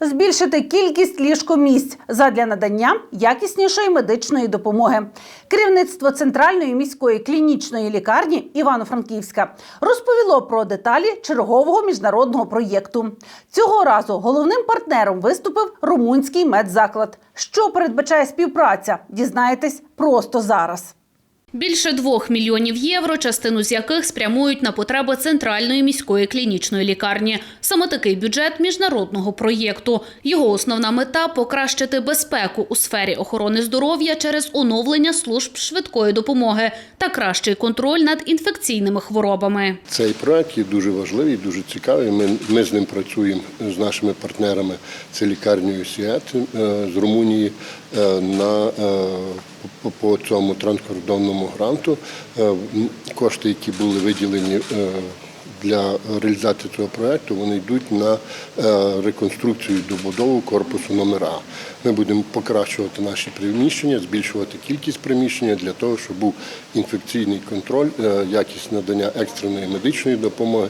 Збільшити кількість ліжкомісць задля надання якіснішої медичної допомоги. Керівництво центральної міської клінічної лікарні Івано-Франківська розповіло про деталі чергового міжнародного проєкту. Цього разу головним партнером виступив румунський медзаклад. Що передбачає співпраця? Дізнаєтесь просто зараз. Більше двох мільйонів євро, частину з яких спрямують на потреби центральної міської клінічної лікарні. Саме такий бюджет міжнародного проєкту. Його основна мета покращити безпеку у сфері охорони здоров'я через оновлення служб швидкої допомоги та кращий контроль над інфекційними хворобами. Цей проект є дуже важливий, дуже цікавий. Ми, ми з ним працюємо з нашими партнерами. Це лікарнею Сіет е, з Румунії на е, по, по цьому транскордонному гранту. Е, Кошти, які були виділені. Для реалізації цього проекту вони йдуть на е, реконструкцію і добудову корпусу номер А. Ми будемо покращувати наші приміщення, збільшувати кількість приміщення для того, щоб був інфекційний контроль, е, якість надання екстреної медичної допомоги.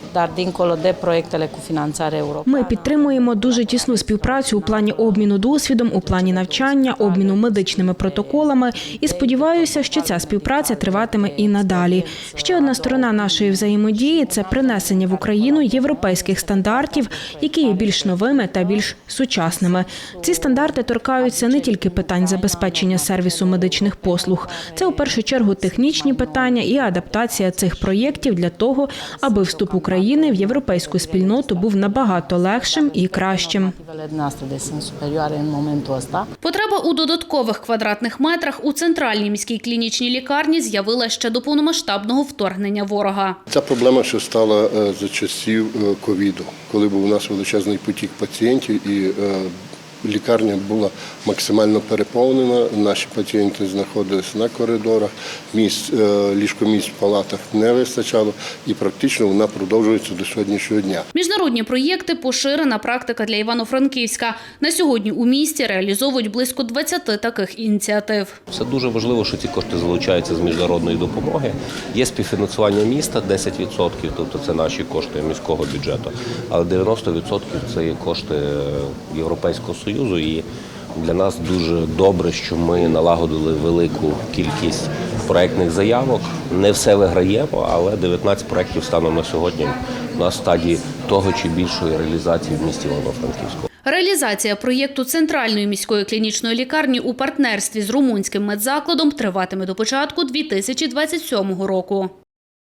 Ми підтримуємо дуже тісну співпрацю у плані обміну досвідом, у плані навчання, обміну медичними протоколами. І сподіваюся, що ця співпраця триватиме і надалі. Ще одна сторона нашої взаємодії це принесення в Україну європейських стандартів, які є більш новими та більш сучасними. Ці стандарти торкаються не тільки питань забезпечення сервісу медичних послуг, це у першу чергу технічні питання і адаптація цих проєктів для того, аби вступ України в європейську спільноту був набагато легшим і кращим. Потреба у додаткових квадратних метрах у центральній міській клінічній лікарні з'явилася ще до повномасштабного вторгнення ворога. Ця проблема ще стала за часів е, ковіду, коли був у нас величезний потік пацієнтів і е, лікарня була максимально переповнена. Наші пацієнти знаходилися на коридорах, місць, е, ліжкомісць в палатах не вистачало, і практично вона продовжується до сьогоднішнього дня. Міжнародні проєкти поширена практика для Івано-Франківська. На сьогодні у місті реалізовують близько 20 таких ініціатив. Це дуже важливо, що ці кошти залучаються з міжнародної допомоги. Є співфінансування міста 10%, тобто це наші кошти міського бюджету, але 90% це є кошти Європейського Союзу. І для нас дуже добре, що ми налагодили велику кількість проектних заявок. Не все виграємо, але 19 проєктів станом на сьогодні на стадії того чи більшої реалізації в місті Івано-Франківську. Реалізація проєкту центральної міської клінічної лікарні у партнерстві з румунським медзакладом триватиме до початку 2027 року.